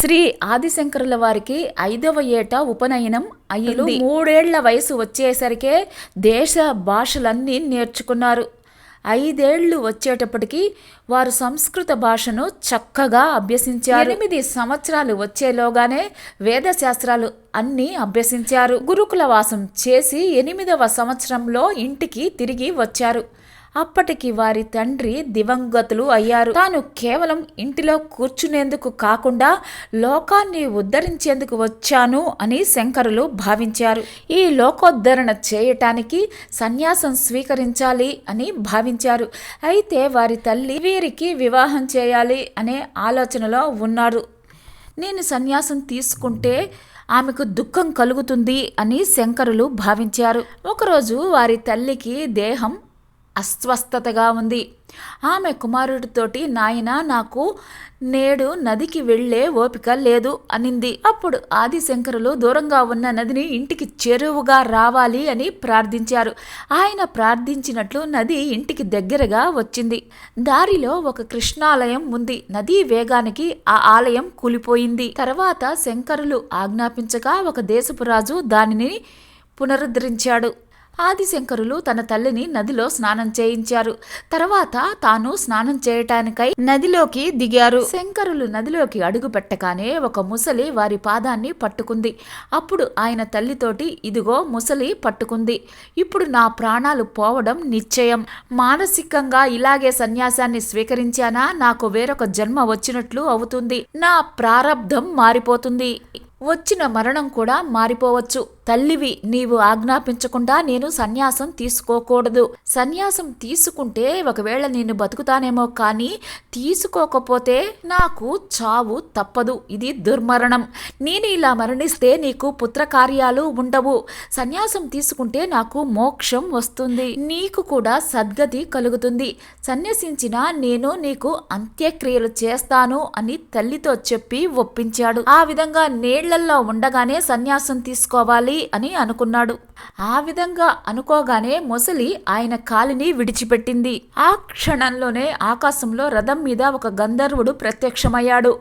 శ్రీ ఆదిశంకరుల వారికి ఐదవ ఏట ఉపనయనం అయ్యింది మూడేళ్ళ వయసు వచ్చేసరికే దేశ భాషలన్నీ నేర్చుకున్నారు. ఐదేళ్ళు వచ్చేటప్పటికి వారు సంస్కృత భాషను చక్కగా అభ్యసించారు. ఎనిమిది సంవత్సరాలు వచ్చేలోగానే వేద శాస్త్రాలు అన్నీ అభ్యసించారు. గురుకుల వాసం చేసి ఎనిమిదవ సంవత్సరంలో ఇంటికి తిరిగి వచ్చారు. అప్పటికి వారి తండ్రి దివంగతులు అయ్యారు. తాను కేవలం ఇంటిలో కూర్చునేందుకు కాకుండా లోకాన్ని ఉద్ధరించేందుకు వచ్చాను అని శంకరులు భావించారు. ఈ లోకోద్ధరణ చేయటానికి సన్యాసం స్వీకరించాలి అని భావించారు. అయితే వారి తల్లి వీరికి వివాహం చేయాలి అనే ఆలోచనలో ఉన్నారు నేను సన్యాసం తీసుకుంటే ఆమెకు దుఃఖం కలుగుతుంది అని శంకరులు భావించారు. ఒకరోజు వారి తల్లికి దేహం అస్వస్థతగా ఉంది. ఆమె కుమారుడితోటి నాయన నాకు నేడు నదికి వెళ్ళే ఓపిక లేదు అనింది. అప్పుడు ఆదిశంకరులు దూరంగా ఉన్న నదిని ఇంటికి చెరువుగా రావాలి అని ప్రార్థించారు. ఆయన ప్రార్థించినట్లు నది ఇంటికి దగ్గరగా వచ్చింది. దారిలో ఒక కృష్ణాలయం ఉంది. నదీ వేగానికి ఆ ఆలయం కూలిపోయింది. తర్వాత శంకరులు ఆజ్ఞాపించగా ఒక దేశపు రాజు దానిని పునరుద్ధరించాడు. ఆదిశంకరులు తన తల్లిని నదిలో స్నానం చేయించారు. తర్వాత తాను స్నానం చేయటానికై నదిలోకి దిగారు. శంకరులు నదిలోకి అడుగు పెట్టగానే ఒక ముసలి వారి పాదాన్ని పట్టుకుంది. అప్పుడు ఆయన తల్లితోటి ఇదిగో ముసలి పట్టుకుంది. ఇప్పుడు నా ప్రాణాలు పోవడం నిశ్చయం. మానసికంగా ఇలాగే సన్యాసాన్ని స్వీకరించానా? నాకు వేరొక జన్మ వచ్చినట్లు అవుతుంది. నా ప్రారబ్ధం మారిపోతుంది. వచ్చిన మరణం కూడా మారిపోవచ్చు. తల్లివి నీవు ఆజ్ఞాపించకుండా నేను సన్యాసం తీసుకోకూడదు. సన్యాసం తీసుకుంటే ఒకవేళ నేను బతుకుతానేమో కానీ తీసుకోకపోతే నాకు చావు తప్పదు. ఇది దుర్మరణం. నేను ఇలా మరణిస్తే నీకు పుత్రకార్యాలు ఉండవు. సన్యాసం తీసుకుంటే నాకు మోక్షం వస్తుంది. నీకు కూడా సద్గతి కలుగుతుంది. సన్యసించిన నేను నీకు అంత్యక్రియలు చేస్తాను అని తల్లితో చెప్పి ఒప్పించాడు. ఆ విధంగా నీళ్ళల్లో ఉండగానే సన్యాసం తీసుకోవాలి అని అనుకున్నాడు. ఆ విధంగా అనుకోగానే మొసలి ఆయన కాలిని విడిచిపెట్టింది. ఆ క్షణంలోనే ఆకాశంలో రథం మీద ఒక గంధర్వుడు ప్రత్యక్షమయ్యాడు.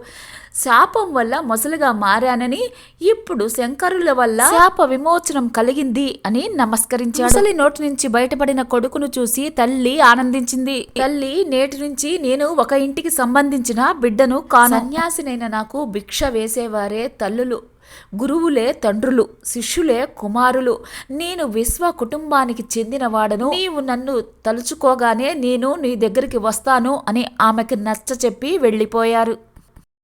శాపం వల్ల మొసలిగా మారానని ఇప్పుడు శంకరుల వల్ల శాప విమోచనం కలిగింది అని నమస్కరించాడు. మొసలి నోటి నుంచి బయటపడిన కొడుకును చూసి తల్లి ఆనందించింది. తల్లి నేటి నుంచి నేను ఒక ఇంటికి సంబంధించిన బిడ్డను కాను. సన్యాసినైన నాకు భిక్ష వేసేవారే తల్లులు. గురువులే తండ్రులు శిష్యులే కుమారులు. నేను విశ్వ కుటుంబానికి చెందినవాడను. నీవు నన్ను తలుచుకోగానే నేను నీ దగ్గరికి వస్తాను అని ఆమెకి నచ్చ చెప్పి వెళ్ళిపోయారు.